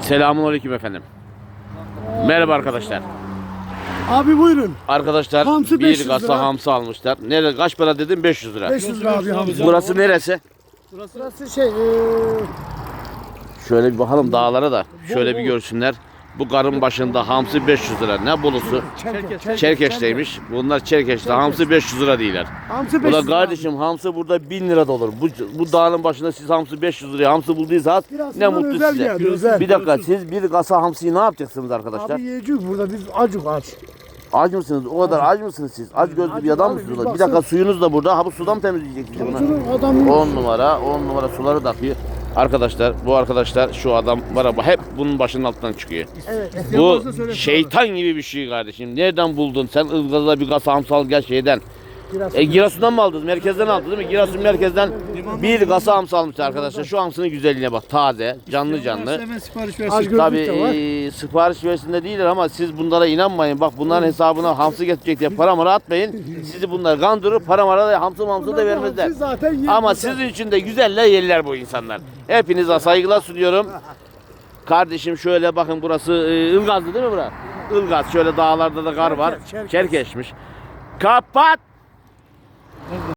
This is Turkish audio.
Selamun aleyküm efendim. Merhaba arkadaşlar. Abi buyurun. Arkadaşlar Hamsi bir 500 kasa lira. hamsi almışlar. Nerede kaç para dedim 500 lira. 500 lira abi hamsi. Burası neresi? Burası şey eee Şöyle bir bakalım dağlara da. Şöyle bir görsünler. Bu karın başında hamsi 500 lira. Ne bulusu? Çerkez. Çerkeş'teymiş. Bunlar Çerkeş'te hamsi 500 lira değiller. Hamsi Bu 500 da lira. kardeşim hamsi burada 1000 lira da olur. Bu, bu dağın başında siz hamsi 500 liraya hamsi bulduysanız Biraz ne bundan mutlu özel size. geldi, özel. Bir dakika siz bir kasa hamsiyi ne yapacaksınız arkadaşlar? Abi yiyeceğiz burada biz acık aç. Aç mısınız? O kadar aç mısınız siz? Aç gözlü bir adam abi, mısınız? bir Bir dakika baksana. suyunuz da burada. Ha bu sudan mı temizleyeceksiniz bunu? Adam 10 numara, 10 numara suları da akıyor. Arkadaşlar bu arkadaşlar şu adam var ama hep bunun başının altından çıkıyor. evet. Bu şeytan gibi bir şey kardeşim. Nereden buldun? Sen ızgazda bir kasa hamsi al gel şeyden. E Giresun'dan mı aldınız? Merkezden aldı değil mi? Giresun merkezden bir kasa hamsi almışlar arkadaşlar. Şu hamsinin güzelliğine bak. Taze, canlı canlı. Hemen sipariş versin. Tabii e, sipariş versində değiller ama siz bunlara inanmayın. Bak bunların hesabına hamsi getirecek diye para mara atmayın. Sizi bunlar kandırır. Para mara da hamsi mamsı da vermezler. Ama sizin için de güzeller yerler bu insanlar. Hepinize saygılar sunuyorum. Kardeşim şöyle bakın burası e, Ilgaz'dı değil mi bura? Ilgaz şöyle dağlarda da kar var. Çerkez. Çerkeşmiş. Kapat. Спасибо.